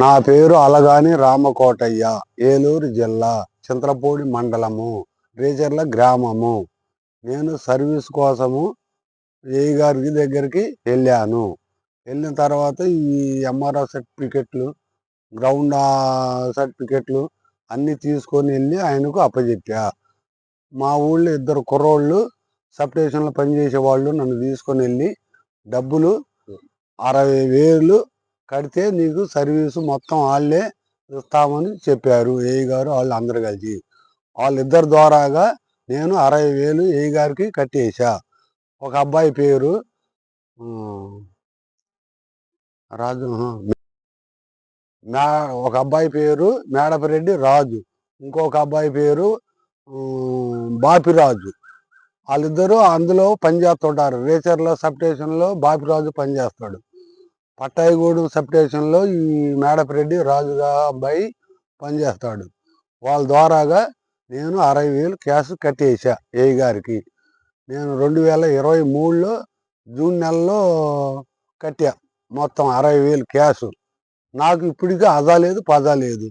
నా పేరు అలగాని రామకోటయ్య ఏలూరు జిల్లా చింతలపూడి మండలము రేచర్ల గ్రామము. నేను సర్వీస్ కోసము ఏ గారికి దగ్గరికి వెళ్ళాను. వెళ్ళిన తర్వాత ఈ ఎంఆర్ఆర్ సర్టిఫికెట్లు గ్రౌండ్ సర్టిఫికెట్లు అన్నీ తీసుకొని వెళ్ళి ఆయనకు అప్పచెప్పా మా ఊళ్ళో ఇద్దరు కుర్రోళ్ళు సబ్ స్టేషన్లో పనిచేసే వాళ్ళు నన్ను తీసుకొని వెళ్ళి డబ్బులు అరవై వేలు కడితే నీకు సర్వీసు మొత్తం వాళ్ళే ఇస్తామని చెప్పారు ఏ గారు వాళ్ళు అందరు కలిసి. వాళ్ళిద్దరి ద్వారాగా నేను అరవై వేలు ఏ గారికి కట్టేశా. ఒక అబ్బాయి పేరు రాజు మే ఒక అబ్బాయి పేరు మేడపరెడ్డి రాజు ఇంకొక అబ్బాయి పేరు బాపిరాజు. వాళ్ళిద్దరూ అందులో పనిచేస్తుంటారు రేచర్లో సబ్ స్టేషన్లో బాపిరాజు పనిచేస్తాడు పట్టాయిగూడెం సబ్ స్టేషన్లో ఈ మేడపరెడ్డి రాజుగా అబ్బాయి పనిచేస్తాడు. వాళ్ళ ద్వారాగా నేను అరవై వేలు క్యాష్ కట్టేసా ఏ గారికి. నేను రెండు వేల ఇరవై మూడులో జూన్ నెలలో కట్టా మొత్తం అరవై వేలు క్యాష్. నాకు ఇప్పటికీ అదా లేదు పదా లేదు.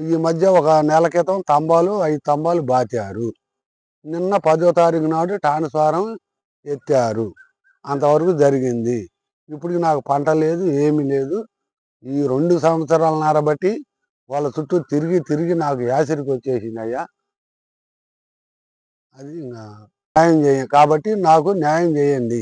ఈ మధ్య ఒక నెల క్రితం తంబాలు ఐదు తంబాలు బాతారు నిన్న పదో తారీఖు నాడు ట్రాన్స్ఫారం ఎత్తారు. అంతవరకు జరిగింది. ఇప్పుడు నాకు పంట లేదు ఏమీ లేదు. ఈ రెండు సంవత్సరాల బట్టి వాళ్ళ చుట్టూ తిరిగి తిరిగి నాకు యాసిరికి వచ్చేసింది అయ్యా అది న్యాయం చేయ కాబట్టి నాకు న్యాయం చేయండి.